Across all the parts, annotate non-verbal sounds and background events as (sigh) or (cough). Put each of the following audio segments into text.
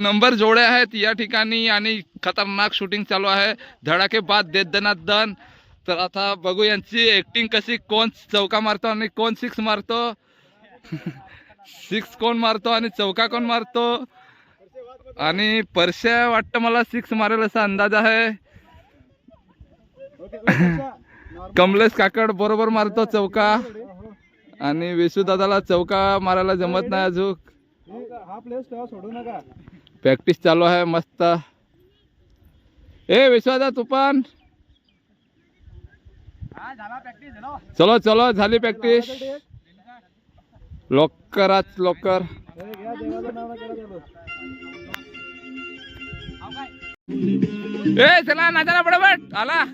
Number जोडे आहेत या ठिकाणी आणि खतरनाक शूटिंग चालू आहे. धडाके बाद देत दनात दन तर आता बघू यांची ऍक्टिंग कशी कोण चौका मारतो आणि कोण सिक्स मारतो. सिक्स कोण मारतो आणि चौका कोण मारतो. आणि परश्या वाटतं मला सिक्स मारेल असा अंदाज आहे. कमलेश काकड बरोबर मारतो चौका. आणि विशू दादाला चौका मारायला जमत नाही अजून. हा प्लेस तेव्हा सोडू नका. प्रॅक्टिस चालू आहे मस्त. ए विश्वादा तू पण प्रॅक्टिस चलो चलो झाली प्रॅक्टिस लवकरात लवकर. घ्या ए चला नाचायला पटापट आला.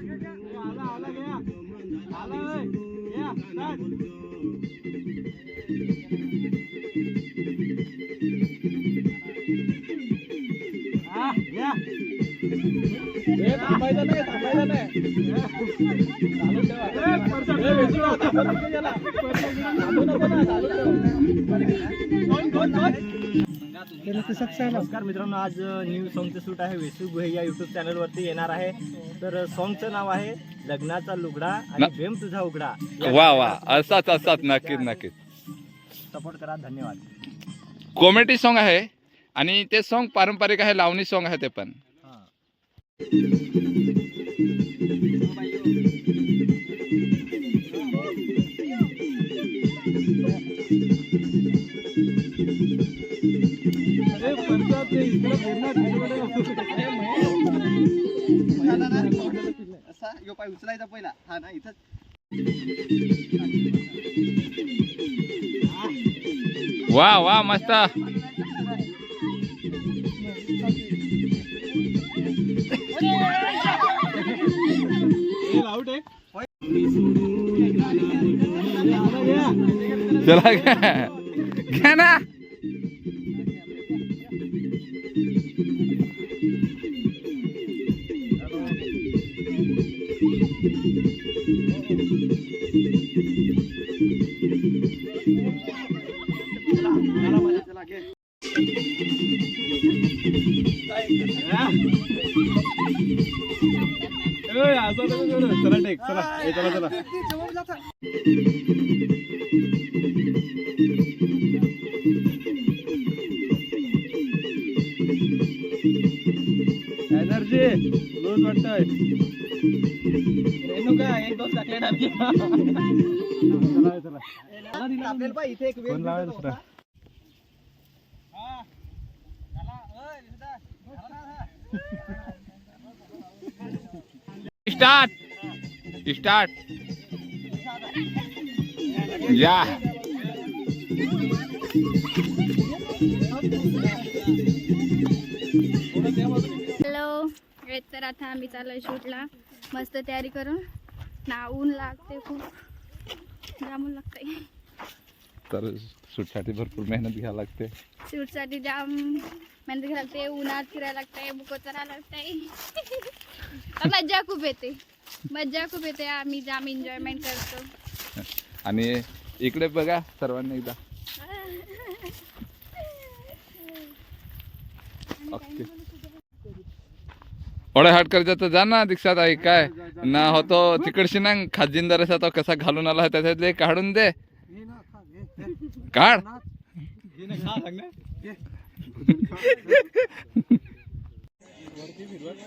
थांबायचं नाही थांबायचं नाही. नमस्कार मित्रांनो आज न्यू सॉंगचं शूट आहे. वेसू गुहे या युट्यूब चॅनलवरती येणार आहे. तर सॉंगचं नाव आहे लग्नाचा लुगडा आणि भेम तुझा उघडा. वा वा. असाच असाच नक्कीच नक्कीच. सपोर्ट करा धन्यवाद. कॉमेडी सॉन्ग आहे आणि ते सॉन्ग पारंपरिक आहे लावणी सॉन्ग आहे ते पण. असा यो पाय उचलायचा पहिला हा ना इथं वा वा मस्त. चला घ्या ना. चला टेक. चला चला चला. वाटतंय एक दोन टाकले टाकले चला चला आपल्याला पाय इथे एक वेळ लावायला दुसरा? स्टार्ट स्टार्ट या हे तर आता आम्ही चाललोय शूटला. मस्त तयारी करून. ना ऊन लागते खूप. जामून लागते तर शूटसाठी भरपूर मेहनत घ्यावी लागते. शूटसाठी जाम मेहनत घ्यायला लागते. उन्हात फिरायला लागते बुको चरायला लागते मज्जा खूप येते. मज्जा खूप येते. आम्ही जाम एन्जॉयमेंट करतो. आणि इकडे बघा सर्वांनी एकदा. (laughs) ओके. हाट कर तर जा ना दीक्षात आई काय ना होतो तिकडशी ना खाजिंदर असा तो कसा घालून आला त्याच्यातले काढून दे काढ वरती फिरवत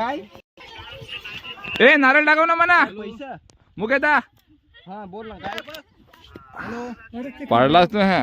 काय? ए नारळ टाकव ना म्हणा पैसा मुकेता. हा बोल ना काय? पाडलास तू हा.